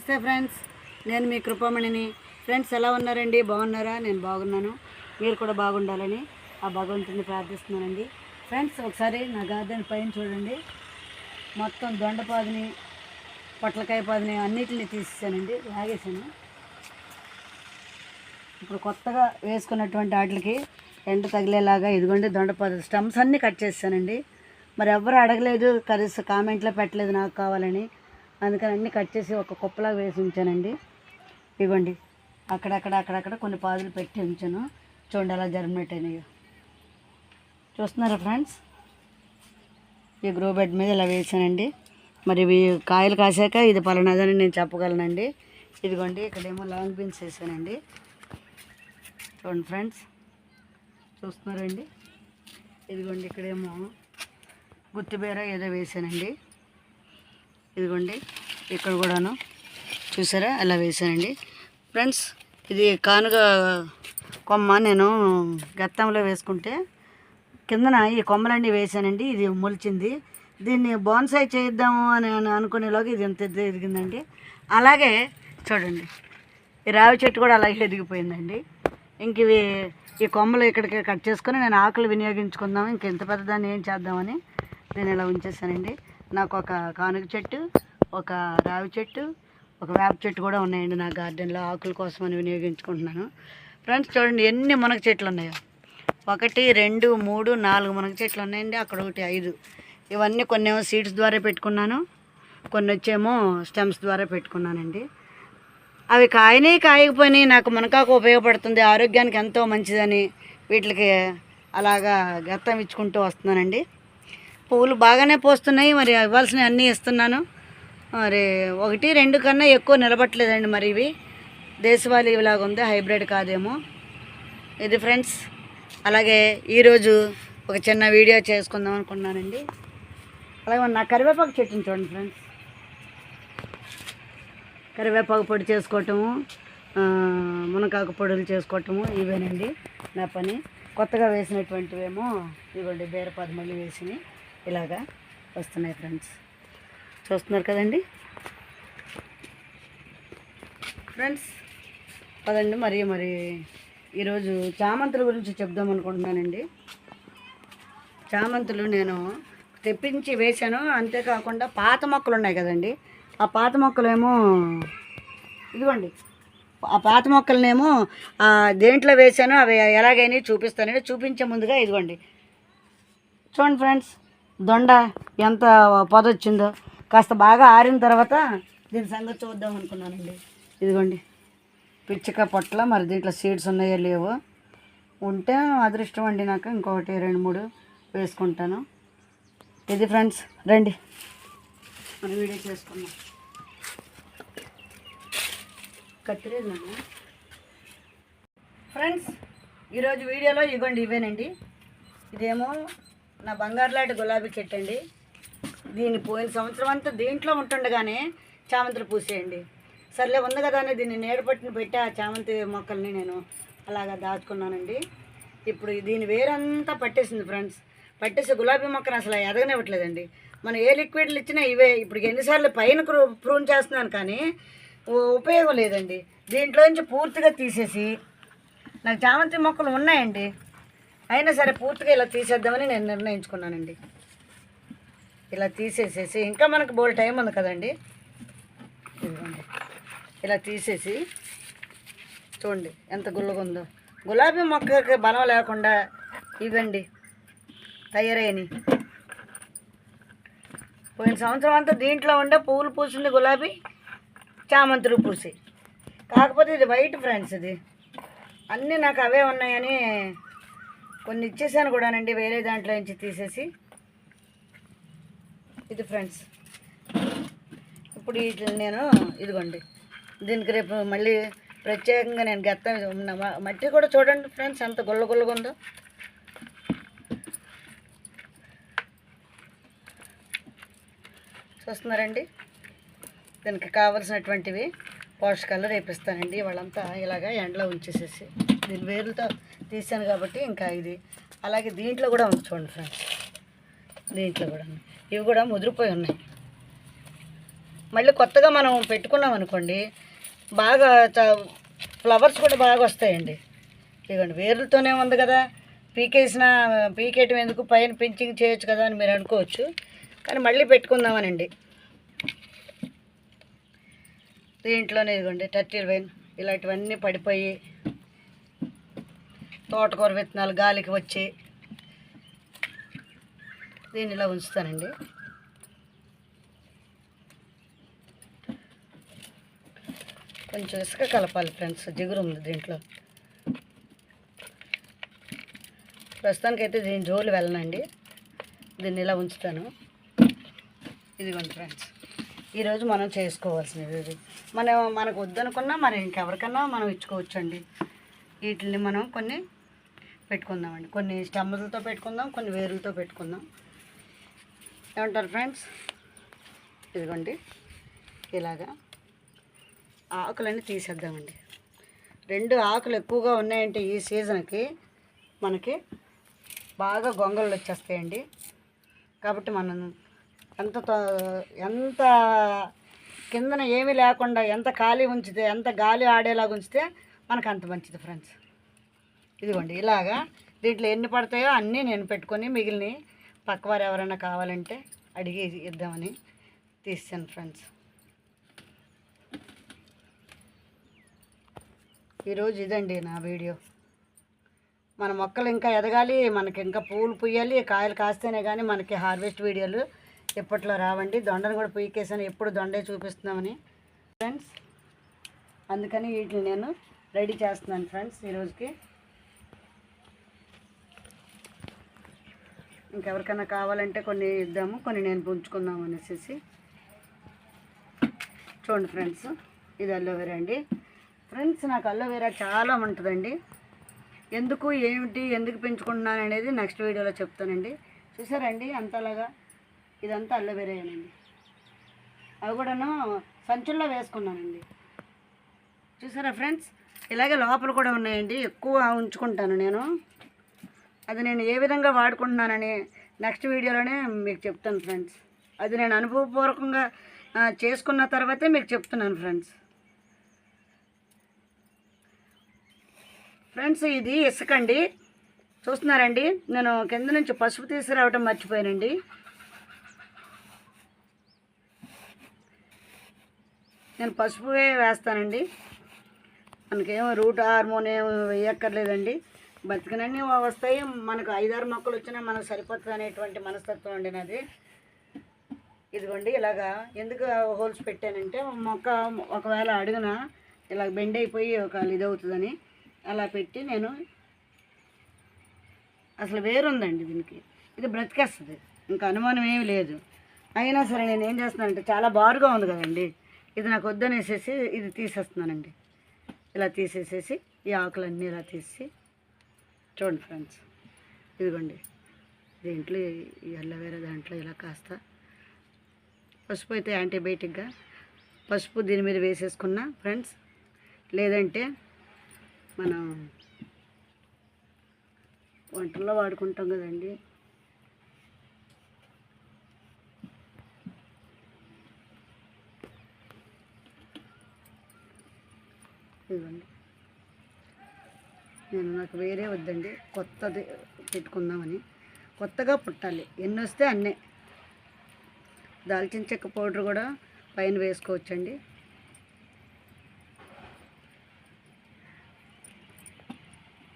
నమస్తే ఫ్రెండ్స్. నేను మీ కృపమణిని. ఫ్రెండ్స్ ఎలా ఉన్నారండి? బాగున్నారా? నేను బాగున్నాను. మీరు కూడా బాగుండాలని ఆ భగవంతుని ప్రార్థిస్తున్నానండి. ఫ్రెండ్స్ ఒకసారి నా గార్డెన్ పైన చూడండి. మొత్తం దొండపాదిని పొట్లకాయ పాదిని అన్నిటిని తీసేసానండి. లాగేసాను. ఇప్పుడు కొత్తగా వేసుకున్నటువంటి వాటికి ఎండ తగిలేలాగా ఇదిగోండి దొండపాది స్టమ్స్ అన్నీ కట్ చేసానండి మరి ఎవ్వరు అడగలేదు కనీసం కామెంట్లో పెట్టలేదు నాకు కావాలని. అందుకని అన్నీ కట్ చేసి ఒక కుప్పలాగా వేసి ఉంచానండి. ఇవ్వండి. అక్కడక్కడ అక్కడక్కడ కొన్ని పాదులు పెట్టి ఉంచాను. చూడండి అలా జర్మినేట్ అయినాయో. చూస్తున్నారా ఫ్రెండ్స్ ఈ గ్రో బెడ్ మీద ఇలా వేసానండి. మరి ఇవి కాయలు కాసాక ఇది పలానాదని నేను చెప్పగలనండి. ఇదిగోండి ఇక్కడేమో లాంగ్ బీన్స్ వేసానండి. చూడండి ఫ్రెండ్స్ చూస్తున్నారండి ఇదిగోండి ఇక్కడేమో గుత్తిబీర ఏదో వేసానండి. ఇదిగోండి ఇక్కడ కూడాను చూసారా? అలా వేసానండి ఫ్రెండ్స్ ఇది కానుగ కొమ్మ నేను గత్తంలో వేసుకుంటే కిందన ఈ కొమ్మలన్నీ వేసానండి ఇది మొలిచింది. దీన్ని బోన్సాయి చేద్దాము అని అనుకునేలోగా ఇది ఎంత ఎదిగిందండి? అలాగే చూడండి ఈ రావి చెట్టు కూడా అలాగే ఎదిగిపోయిందండి. ఇంక ఇవి ఈ కొమ్మలు ఇక్కడికి కట్ చేసుకొని నేను ఆకులు వినియోగించుకుందాం ఇంక ఎంత పెద్దదాన్ని ఏం చేద్దామని నేను ఇలా ఉంచేసానండి నాకు ఒక కానుక చెట్టు ఒక రావి చెట్టు ఒక వేప చెట్టు కూడా ఉన్నాయండి నా గార్డెన్లో. ఆకుల కోసం అని వినియోగించుకుంటున్నాను. ఫ్రెండ్స్ చూడండి ఎన్ని మునగ చెట్లు ఉన్నాయో ఒకటి రెండు మూడు నాలుగు మునగ చెట్లు ఉన్నాయండి. అక్కడ ఒకటి ఐదు. ఇవన్నీ కొన్ని ఏమో సీడ్స్ ద్వారా పెట్టుకున్నాను. కొన్ని వచ్చేమో స్టెమ్స్ ద్వారా పెట్టుకున్నానండి. అవి కాయనే కాయకపోయినాయి. నాకు మునకాకు ఉపయోగపడుతుంది. ఆరోగ్యానికి ఎంతో మంచిదని వీటికి అలాగా గత్తం ఇచ్చుకుంటూ వస్తున్నానండి. పువ్వులు బాగానే పోస్తున్నాయి మరి ఇవ్వాల్సినవి అన్నీ ఇస్తున్నాను. మరి ఒకటి రెండు కన్నా ఎక్కువ నిలబట్టలేదండి మరి ఇవి. దేశవాళీ ఇలాగ ఉంది హైబ్రిడ్ కాదేమో. ఇది ఫ్రెండ్స్ అలాగే ఈరోజు ఒక చిన్న వీడియో చేసుకుందాం అనుకున్నానండి. అలాగే నా కరివేపాకు చెట్టుని చూడండి ఫ్రెండ్స్. కరివేపాకు పొడి చేసుకోవటము మునకాకు పొడులు చేసుకోవటము ఇవేనండి నా పని. కొత్తగా వేసినటువంటివేమో ఇవ్వండి బీరపాదు మళ్ళీ వేసి ఇలాగా వస్తున్నాయి ఫ్రెండ్స్. చూస్తున్నారు కదండి? ఫ్రెండ్స్ పదండి మరి మరి ఈరోజు చామంతుల గురించి చెప్దాం అనుకుంటున్నానండి. చామంతులు నేను తెప్పించి వేశాను. అంతేకాకుండా పాత మొక్కలు ఉన్నాయి కదండి. ఆ పాత మొక్కలేమో ఇదిగోండి. ఆ పాత మొక్కలనేమో దేంట్లో వేశాను అవి ఎలాగైనా చూపిస్తానండి. చూపించే ముందుగా ఇదిగోండి. చూడండి ఫ్రెండ్స్. దొండ ఎంత పొద వచ్చిందో కాస్త బాగా ఆరిన తర్వాత దీని సంగతి చూద్దాం అనుకున్నానండి. ఇదిగోండి. పిచ్చిక పొట్ల మరి దీంట్లో సీడ్స్ ఉన్నాయో లేవో. ఉంటే అదృష్టం అండి నాకు. ఇంకొకటి రెండు మూడు వేసుకుంటాను. ఇది ఫ్రెండ్స్ రండి. మరి వీడియో చేసుకుందాం. కత్తిరేది ఫ్రెండ్స్ ఈరోజు వీడియోలో ఇవ్వండి ఇవేనండి. ఇదేమో నా బంగారులాంటి గులాబీ చెట్టు అండి. దీన్ని పోయిన సంవత్సరం అంతా దీంట్లో ఉంటుండగానే చామంతులు పూసేయండి. సర్లే ఉంది కదా అని దీన్ని నీడపట్టిన పెట్టి ఆ చామంతి మొక్కల్ని నేను అలాగా దాచుకున్నానండి. ఇప్పుడు దీని వేరంతా పట్టేసింది ఫ్రెండ్స్. పట్టేసి గులాబీ మొక్కను అసలు ఎదగనివ్వట్లేదండి. మనం ఏ లిక్విడ్లు ఇచ్చినా ఇవే. ఇప్పుడు ఎన్నిసార్లు పైన క్రూ- ప్రూన్ చేస్తున్నాను కానీ ఉపయోగం లేదండి. దీంట్లో నుంచి పూర్తిగా తీసేసి నాకు చామంతి మొక్కలు ఉన్నాయండి. అయినా సరే పూర్తిగా ఇలా తీసేద్దామని నేను నిర్ణయించుకున్నానండి. ఇలా తీసేసేసి ఇంకా మనకు బోల్ టైం ఉంది కదండి. ఇదిగోండి. ఇలా తీసేసి చూడండి ఎంత గుల్లగా ఉందో. గులాబీ మొక్కకి బలం లేకుండా ఇవ్వండి తయారైనవి పోయిన సంవత్సరం అంతా దీంట్లో ఉండే పువ్వులు పూసింది గులాబీ చామంతులు పూసి. కాకపోతే ఇది వైట్ ఫ్రెండ్స్ ఇది. అన్నీ నాకు అవే ఉన్నాయని కొన్ని ఇచ్చేసాను కూడానండి వేరే దాంట్లో నుంచి తీసేసి. ఇది ఫ్రెండ్స్. ఇప్పుడు వీటిని నేను ఇదిగోండి దీనికి రేపు మళ్ళీ ప్రత్యేకంగా నేను గెత్తం మట్టి కూడా చూడండి ఫ్రెండ్స్ ఎంత గుల్ల గుల్లగా ఉందో. చూస్తున్నారండి? దీనికి కావలసినటువంటివి పోషకాలు రేపిస్తానండి. వాళ్ళంతా ఇలాగా ఎండలో ఉంచేసేసి. దీని వేరులతో తీసాను కాబట్టి ఇంకా ఇది. అలాగే దీంట్లో కూడా ఉంది చూడండి ఫ్రెండ్స్. దీంట్లో కూడా ఇవి కూడా ముదిరిపోయి ఉన్నాయి. మళ్ళీ కొత్తగా మనం పెట్టుకున్నాం అనుకోండి బాగా చ- ఫ్లవర్స్ కూడా బాగా వస్తాయండి. ఇదిగోండి వేర్లతోనే ఉంది కదా. పీకేసిన పీకేయటం ఎందుకు? పైన పెంచింగ్ చేయొచ్చు కదా అని మీరు అనుకోవచ్చు. కానీ మళ్ళీ పెట్టుకుందామనండి. దీంట్లోనే ఇదిగోండి టర్టిల్ వైన్ ఇలాంటివన్నీ పడిపోయి తోటకూర విత్తనాలు గాలికి వచ్చి దీన్ని ఇలా ఉంచుతానండి. కొంచెం ఇసుక కలపాలి ఫ్రెండ్స్ జిగురు ఉంది దీంట్లో. ప్రస్తుతానికైతే దీని జోలు వెళ్ళనండి. దీన్ని ఇలా ఉంచుతాను. ఇదిగోండి ఫ్రెండ్స్ ఈరోజు మనం చేసుకోవాల్సినది ఇది మనం మనకు వద్దనుకున్నా మరి ఇంకెవరికన్నా మనం ఇచ్చుకోవచ్చండి. వీటిని మనం కొన్ని పెట్టుకుందామండి. కొన్ని స్టెమ్మలతో పెట్టుకుందాం కొన్ని వేరులతో పెట్టుకుందాం. ఏమంటారు ఫ్రెండ్స్? ఇదిగోండి. ఇలాగా ఆకులన్నీ తీసేద్దామండి. రెండు ఆకులు ఎక్కువగా ఉన్నాయంటే ఈ సీజన్కి మనకి బాగా గొంగళ్ళు వచ్చేస్తాయండి. కాబట్టి మనం ఎంత తో- ఎంత కిందన ఏమీ లేకుండా ఎంత ఖాళీ ఉంచితే ఎంత గాలి ఆడేలాగా ఉంచితే మనకు అంత మంచిది ఫ్రెండ్స్. ఇదిగోండి ఇలాగా దీంట్లో ఎన్ని పడతాయో అన్నీ నేను పెట్టుకొని మిగిలిన పక్కవారు ఎవరైనా కావాలంటే అడిగి ఇద్దామని తీసాను ఫ్రెండ్స్. ఈరోజు ఇదండి నా వీడియో. మన మొక్కలు ఇంకా ఎదగాలి మనకి ఇంకా పూలు పుయ్యాలి కాయలు కాస్తేనే కానీ మనకి హార్వెస్ట్ వీడియోలు ఎప్పట్లో రావండి. దొండను కూడా పీకేసాను ఎప్పుడు దొండే చూపిస్తున్నామని. ఫ్రెండ్స్ అందుకని వీటిని నేను రెడీ చేస్తున్నాను ఫ్రెండ్స్ ఈరోజుకి. ఇంకెవరికైనా కావాలంటే కొన్ని ఇద్దాము కొన్ని నేను పుంచుకుందాం అనేసి చూడండి ఫ్రెండ్స్ ఇది అలోవెరా అండి. ఫ్రెండ్స్ నాకు అలోవెరా చాలా ఉంటుందండి. ఎందుకు ఏమిటి ఎందుకు పెంచుకుంటున్నాను అనేది నెక్స్ట్ వీడియోలో చెప్తానండి. చూసారండి అంతలాగా ఇదంతా అలోవెరానండి అవి కూడాను సంచుల్లో వేసుకున్నానండి. చూసారా ఫ్రెండ్స్? ఇలాగే లోపల కూడా ఉన్నాయండి ఎక్కువ ఉంచుకుంటాను నేను. అది నేను ఏ విధంగా వాడుకుంటున్నానని నెక్స్ట్ వీడియోలోనే మీకు చెప్తాను ఫ్రెండ్స్. అది నేను అనుభవపూర్వకంగా చేసుకున్న తర్వాతే మీకు చెప్తున్నాను ఫ్రెండ్స్. ఫ్రెండ్స్ ఇది ఇసుకండి చూస్తున్నారండి? నేను కింద నుంచి పసుపు తీసుకురావటం మర్చిపోయానండి. నేను పసుపువే వేస్తానండి. మనకేమో రూట్ హార్మోన్ ఏమి వేయక్కర్లేదండి. బతికినన్నీ వస్తాయి. మనకు ఐదారు మొక్కలు వచ్చినా మనకు సరిపోతుంది అనేటువంటి మనస్తత్వం అండి నాది ఇదిగోండి ఇలాగా ఎందుకు హోల్స్ పెట్టానంటే మొక్క ఒకవేళ అడుగున ఇలా బెండ్ అయిపోయి ఒక ఇది అవుతుందని అలా పెట్టి నేను అసలు వేరుందండి దీనికి. ఇది బ్రతికేస్తుంది. ఇంకా అనుమానం ఏమీ లేదు. అయినా సరే నేను ఏం చేస్తున్నానంటే చాలా బారుగా ఉంది కదండి. ఇది నాకు వద్దనేసేసి ఇది తీసేస్తున్నానండి. ఇలా తీసేసేసి ఈ ఆకులన్నీ ఇలా తీసి చూడండి ఫ్రెండ్స్. ఇదిగోండి. దీంట్లో ఈ అల్లవేరా దాంట్లో ఇలా కాస్త పసుపు అయితే యాంటీబయాటిక్గా పసుపు దీని మీద వేసేసుకున్నా ఫ్రెండ్స్. లేదంటే మనం వంటల్లో వాడుకుంటాం కదండి. ఇదిగోండి. నేను నాకు వేరే వద్దండి కొత్తది పెట్టుకుందామని. కొత్తగా పుట్టాలి. ఎన్ని వస్తే అన్నే. దాల్చిన చెక్క పౌడర్ కూడా పైన వేసుకోవచ్చండి.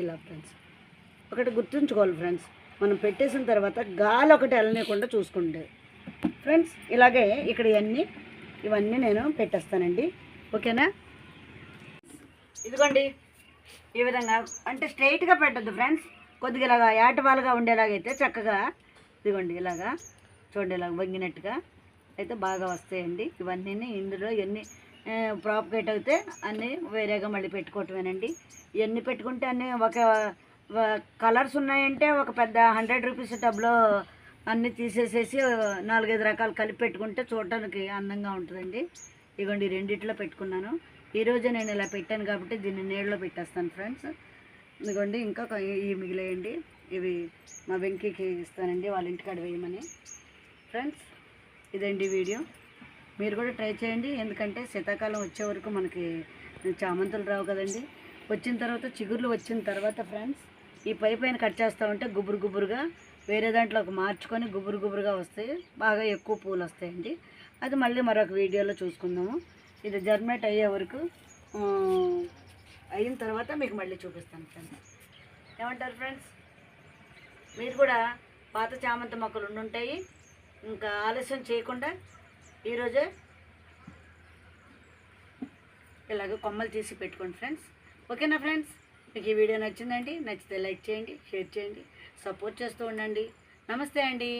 ఇలా ఫ్రెండ్స్. ఒకటి గుర్తుంచుకోవాలి ఫ్రెండ్స్. మనం పెట్టేసిన తర్వాత గాలి ఒకటి వెళ్ళనీయకుండా చూసుకుంటే ఫ్రెండ్స్ ఇలాగే ఇక్కడ ఇవన్నీ ఇవన్నీ నేను పెట్టేస్తానండి. ఓకేనా? ఇదిగోండి. ఈ విధంగా అంటే స్ట్రైట్గా పెట్టద్దు ఫ్రెండ్స్ కొద్దిగా ఇలాగా ఏటవాలుగా ఉండేలాగైతే చక్కగా ఇదిగోండి ఇలాగా చూడండి ఇలాగ వంగినట్టుగా అయితే బాగా వస్తాయండి. ఇవన్నీ ఇందులో ఎన్ని ప్రాపగేట్ అయితే అన్నీ వేరేగా మళ్ళీ పెట్టుకోవటమేనండి. ఇవన్నీ పెట్టుకుంటే అన్నీ ఒక కలర్స్ ఉన్నాయంటే ఒక పెద్ద హండ్రెడ్ రూపీస్ టబ్లో అన్నీ తీసేసేసి నాలుగైదు రకాలు కలిపి పెట్టుకుంటే చూడటానికి అందంగా ఉంటుందండి. ఇదిగోండి ఈ రెండిట్లో పెట్టుకున్నాను. ఈరోజే నేను ఇలా పెట్టాను కాబట్టి దీన్ని నీళ్ళలో పెట్టేస్తాను ఫ్రెండ్స్. ఇదిగోండి ఇంకా ఇవి మిగిలేయండి. ఇవి మా వెంకీకి ఇస్తానండి వాళ్ళ ఇంటికాడ వేయమని. ఫ్రెండ్స్ ఇదండి వీడియో. మీరు కూడా ట్రై చేయండి ఎందుకంటే శీతాకాలం వచ్చే వరకు మనకి చామంతులు రావు కదండి. వచ్చిన తర్వాత చిగుర్లు వచ్చిన తర్వాత ఫ్రెండ్స్ ఈ పై పైన కట్ చేస్తూ ఉంటే గుబురు గుబురుగా వేరే దాంట్లోకి మార్చుకొని గుబురు గుబురుగా వస్తాయి. బాగా ఎక్కువ పూలు వస్తాయండి. అది మళ్ళీ మరొక వీడియోలో చూసుకుందాము. ఇది జర్మేట్ అయ్యే వరకు అయిన తర్వాత మీకు మళ్ళీ చూపిస్తాను ఫ్రెండ్స్ ఏమంటారు ఫ్రెండ్స్ మీరు కూడా పాత చామంతి మొక్కలు ఉండుంటాయి. ఇంకా ఆలస్యం చేయకుండా ఈరోజే ఇలాగ కొమ్మలు తీసి పెట్టుకోండి ఫ్రెండ్స్ ఓకేనా ఫ్రెండ్స్ మీకు ఈ వీడియో నచ్చిందండి నచ్చితే లైక్ చేయండి షేర్ చేయండి సపోర్ట్ చేస్తూ ఉండండి. నమస్తే అండి.